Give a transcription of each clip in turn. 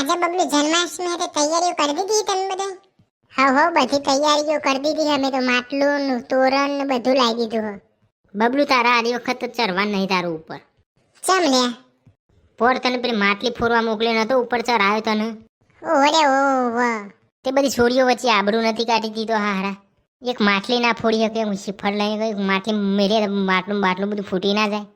આજે બબલુ જન્માષ્ટમી હતી તૈયારીઓ કરી દીધી તમે બધા હા હો બધી તૈયારીઓ કરી દીધી. અમે તો માટલું તોરણ ને બધું લાવી દીધું હો. બબલું તારા આડી વખત તો ચરવા નહીં તારું ઉપર. ચમ લે પોર તને પેલી માટલી ફોરવા મોકલી નતો ઉપર ચરાયો તને? ઓરે ઓ તે બધી છોડીઓ વચ્ચે આબરૂ નથી કાઢી દીધો હારા. એક માટલી ના ફોડી શકે હું શિફળ લઈ ગઈ માટલી મેરે માટલું બાટલું બધું ફૂટી ના જાય.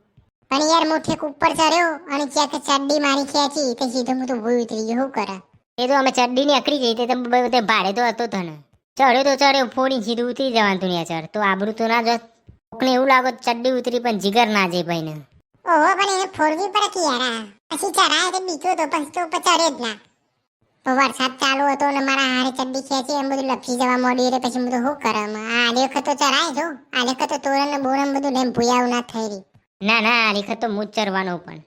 પણ યાર હું ઠેક ઉપર ચડ્યો અને ક્યાંક ચડ્ડી મારી ખેંચી તો સીધું હું તો ભૂલ ઉતરી ગયો. શું કરે? એ તો અમે ચડ્ડી ની અકડી જઈ તે તો બધે ભાડે તો હતો તને ચડ્યો તો ચડ્યો ફોડી સીધું ઉતરી જવાનું તું ત્યાં ચડ. તો આબરું તો ના જોત. કોકને એવું લાગો ચડ્ડી ઉતરી પણ જીગર ના જાય ભાઈને. ઓહો પણ એને ફોડવી પડે કે યાર પછી ચડાય તો બીજો તો પછી તો ચડે જ ના. તો વરસાદ ચાલુ હતો ને મારા હારે ચડ્ડી ખેંચી એમ બધું લપસી જવા મોડી રે પછી હું તો શું કરે આ વખત તો ચડાય જો. આ વખત તો તોરણ ને બોરણ બધું લેમ ભૂયાવું ના થઈ રહી. ના ના આ વખત તો હું જ ચરવાનો પણ.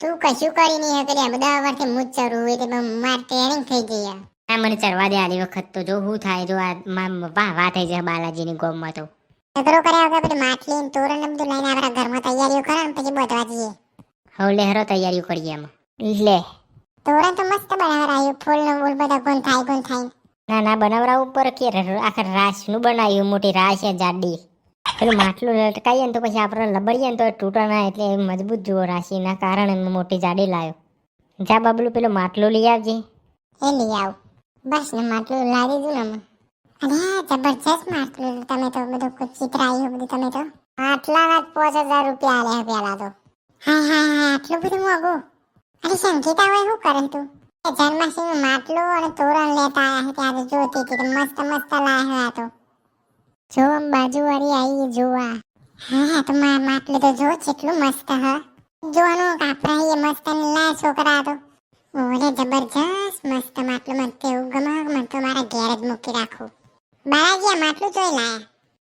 તું કશું કરી નહીં કરી આ બધા વર્ષથી હું ચરવું હોય તો માર ટ્રેનિંગ થઈ ગઈ આ મને ચરવા દે આલી વખત તો. જો શું થાય જો આ વાહ વાહ થઈ જાય બાલાજીની ગોમમાં તો. નકરો કર્યા વગર પછી માટલી ને તોરણ ને બધું લઈને આપણા ઘરમાં તૈયારીઓ કરે ને પછી બધવા જઈએ. હવે લહેરો તૈયારીઓ કરીએ એમાં. લે. તોરણ તો મસ્ત બનાવરાયું. ફૂલ ને ફૂલ બધા ગુણ થાય ગુણ થાય ના ના બનાવરા ઉપર કે આખર આખા રાસનું બનાવ્યું મોટી રાસ છે જાડી. પેલું માટલું લટકાઈએ ને તો પછી આપણે લબડીએ ને તો તૂટો ના એટલે એ મજબૂત જુઓ રાશિના કારણે મોટી જાડી લાવ્યો. જા બબલું, પેલું માટલું લઈ આવજે. એ લઈ આવ. બસ ને માટલું લાવી દીધું ને અરે, જબરજસ્ત માટલું. તમે તો બધું કુછ ચિત્ર આવ્યું બધું તમે તો. આટલા વાત પાંચ હજાર રૂપિયા આલ્યા પેલા તો. હા હા હા આટલું બધું મોંઘું? અરે સંગીતા હોય, શું કરે તું? જન્માષ્ટમી માટલું અને તોરણ લેતા આવ્યા ત્યારે જોતી હતી મસ્ત મસ્ત લાવ્યા તો. જો આમ બાજુવાળી આવી જોવા. હા હા તો માં માટલે તો જો કેટલું મસ્ત હ. જોવાનું કાપરા એ મસ્ત ને છોકરા તો. ઓરે જબરજસ્ત મસ્ત માટલું મને તેવું ગમે મને તો મારા ઘેર જ મૂકી રાખું. બાલાજી આ માટલું જોઈ લાયા.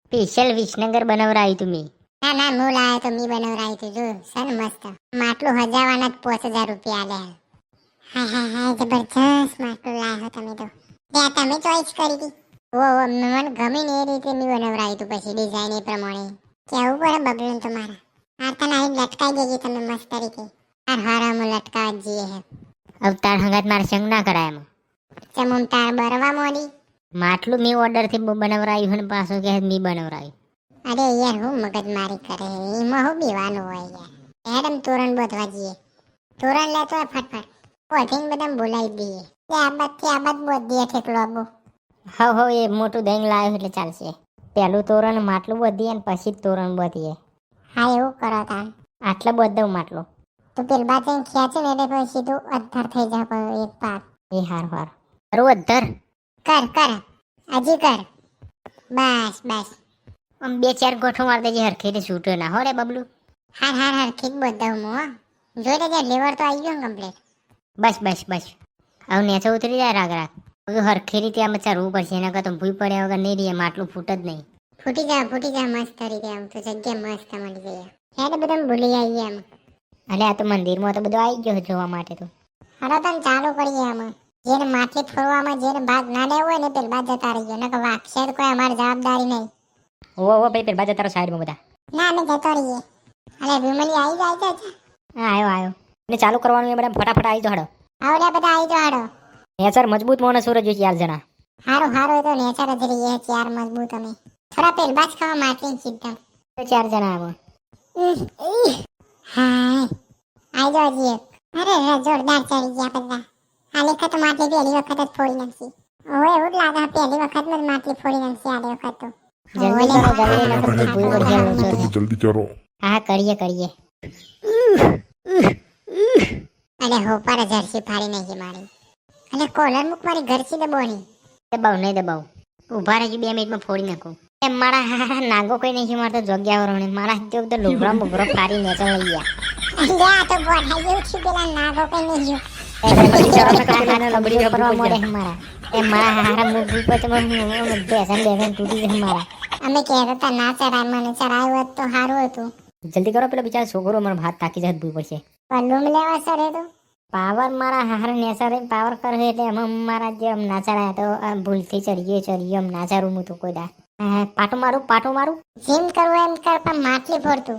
સ્પેશિયલ વિસનગર બનાવરાયું તું મેં. ના ના હું લાયો તો મી બનાવરાયું તું જો સર મસ્ત. માટલું હજાવાના જ પાંચ હજાર રૂપિયા લે. હા હા હા જબરજસ્ત માટલું લાયો તમે તો. ત્યાં તમે ચોઈસ કરી હતી ઓ મને ગમે ને એ રીતે નહીં બનાવરાયું તું પછી ડિઝાઇન એ પ્રમાણે. કેવું પડે બબલું તમારા? આ તને અહીં લટકાઈ દેજે તમે મસ્ત રીતે. હાર હારામાં લટકાવા જઈએ હે. અવતાર હંગાત મારે સંગ ના કરાય એમ. ચમમ તાર બરવા મોડી? માટલું મેં ઓર્ડરથી બનાવરાયું હન પાછો કે મેં બનાવરાયું અરે યાર હું મગજ મારી કરે એમાં હું બીવાનું હોય યાર. મેડમ તોરણ બધવા જઈએ. તોરણ લેતો હોય ફટફટ. પોઠીને બધા બોલાવી દઈએ. કે આ બાદથી આ બાદ બોધ દઈએ ઠેકલો આબુ. હવ હો એ મોટું દહીં લાવ્યું એટલે ચાલશે. પહેલું તોરણ માટલું બધીએ ને પછી જ તોરણ બધીએ. હા એવું કરો તાન. આટલે બધ માટલું. તો પેલ બાદ જઈને ખેંચે ને એટલે પછી સીધું અધ્ધર થઈ જાય પણ એક પાક. એ હાર હાર. કરું અધ્ધર? કર કર. હજી કર. બસ બસ. આમ બે ચાર ગોઠો માર દેજે હરખેથી છૂટ્યો ના. હો રે બબલું? હાર હાર હરખી જ બધા હું હો. જોઈ લેજે લેવર તો આવી ગયો કમ્પ્લીટ બસ બસ બસ. હવે નેચો ઉતરી જાય રાગ રાગ. બધું હરખી રીતે આમ ચરવું પડશે એના કરતા ભૂઈ પડ્યા વગર નહીં રહીએ માટલું ફૂટ જ નહીં. ફૂટી જા ફૂટી જા મસ્ત રીતે આમ તો જગ્યા મસ્ત મળી ગઈ હેડ બધા ભૂલી આવીએ આમ એટલે આ તો મંદિરમાં તો બધું આવી ગયો જોવા માટે તો. હરો તને ચાલુ કરીએ આમ. જેને માથે ફોડવામાં જેને ભાગ ના લેવો હોય ને પેલ બાદ જતા રહીએ નકર વાગશે કોઈ અમારી જવાબદારી નહીં. ઓ ઓ ભાઈ પેલા જતા તારો સાઈડમાં બધા. ના અમે જતો રહીએ. અરે વિમલી આવી જાય છે? હા આવ્યો આવ્યો. ને ચાલુ કરવાનું એ બધા ફટાફટ આવી હડો આવડે બધા આવી જાડો નેચર મજબૂત મોને સૂરજ જોઈએ ચાર જણા. હારો હારો તો નેચર જ રહીએ ચાર મજબૂત અમે. થોડા પેલ બાજ ખાવા માટે સીધા તો ચાર જણા આવો. હાય. આઈ જાવ જી અરે રે જોરદાર ચડી ગયા બધા. આ લેખા તો માટલી પહેલી વખત જ ફોડી નાખી. ઓય એવું લાગે પહેલી વખત જ માટલી ફોડી નાખી આ વખત તો. જલ્દી કરો જલ્દી નકર બધી ભૂઈ પડી છે. જલ્દી કરો. હા કરીએ કરીએ. અરે હો પર જર્સી ફાડી નાખી મારી. અને કોલર મુક મારી ઘરસી દબોની દબાવ નહીં દબાવ. ઊભા રહેજો બે મિનિટમાં ફોડી નાખું. એમ મારા નાગો કોઈ નહીં મારતો જગ્યા વરોણે મારા હાથે તો લુગડા બોભરો ફાડી નેચર લઈ ગયા આ તો બોઠા જેવું છું પેલા નાગો કઈ નહીં જલ્દી કરો નકર પેલાનો લબડી કરવા મોડે મારા. એ મારા હારા મુખ ઉપર તો બેસન બેસન તૂટી જશે મારા. અમે કહેતા હતા ના ચરાય મને ચરાયું હોત તો સારું હતું. જલ્દી કરો પેલો બિચારો છોકરો મારો ભાત તાકી જાય ભૂલ પડશે. પલ્લુમ લેવા સરે તો. પાવર મારા હારા નેચર પાવર કરે એટલે એમાં મારા જે આમ ના તો ભૂલથી ચડીએ ચડીએ આમ નાચારું હું તો કોઈ દા પાટું મારું પાટું મારું. જેમ કરવું એમ કર પણ માટલી ફોડતું.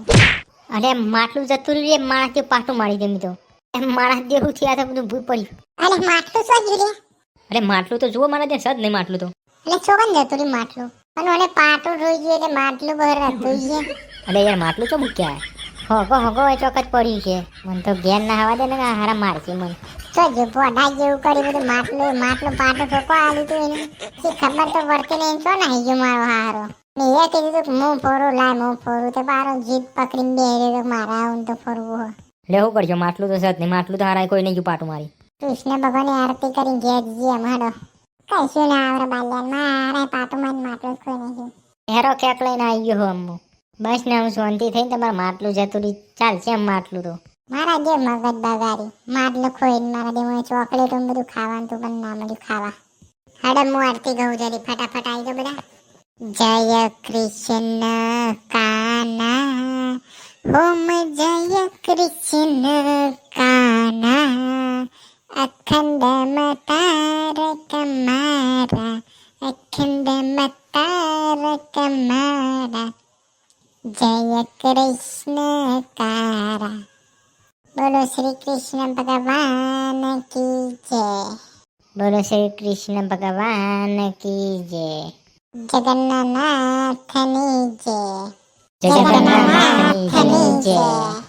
અરે માટલું જતું એ માણસ પાટું મારી દે તો. એમ માણસ જેવું થયા તો બધું ભૂત પડ્યું અરે માટલું સજ રે અરે માટલું તો જુઓ મારા ત્યાં સદ નહીં માટલું તો. એટલે છોકન જતું રે માટલું. અને પાટું રોઈ ગયું એટલે માટલું બહાર હતું અરે યાર માટલું તો મૂક્યા હોગો હોગો એ જ પડ્યું છે. મને તો ઘેર ના હવા દે ને હારા મારશે મને. તો જે પોડા જેવું કરી બધું માટલું માટલું પાટો ઠોકો આલી તું એને. પછી ખબર તો વર્તે નહીં છો ને ગયો મારો હારો. ને એ કીધું તું હું ફોરું લાય હું ફોરું. તો બારો જીત પકડીને બેહી તો મારા આવું તો ફરવું હોય લેવું પડશે માટલું તો સત નહીં. માટલું તો હારાય કોઈ નહીં ગયું પાટું મારી. કૃષ્ણ ભગવાનની આરતી કરી ઘેર જઈએ મારો કશું ના આવડે બાલ્યાન? મારે પાટું માં માટલું કોઈ નહીં હેરો કેક લઈને આવી ગયો હું અમ્મો બસ ને હું શાંતિ થઈને તમારે માટલું જતું રહી ચાલશે એમ માટલું તો? મારા જે મગજ બગાડી માટલું ખોઈને મારા દેવું ચોકલેટ બધું ખાવાનું તું પણ ના મળ્યું ખાવા. હાડે હું આરતી ગઉં જરી ફટાફટ આવી ગયો બધા. જય કૃષ્ણ કાના. હોમ જય કૃષ્ણ કાના. અખંડ મતાર કમારા અખંડ મતાર કમારા જય કૃષ્ણ તારા બોલો શ્રી કૃષ્ણ ભગવાન કી જય. બોલો શ્રી કૃષ્ણ ભગવાન કી જય. જગન્નાથની જય. જગન્નાથની જય.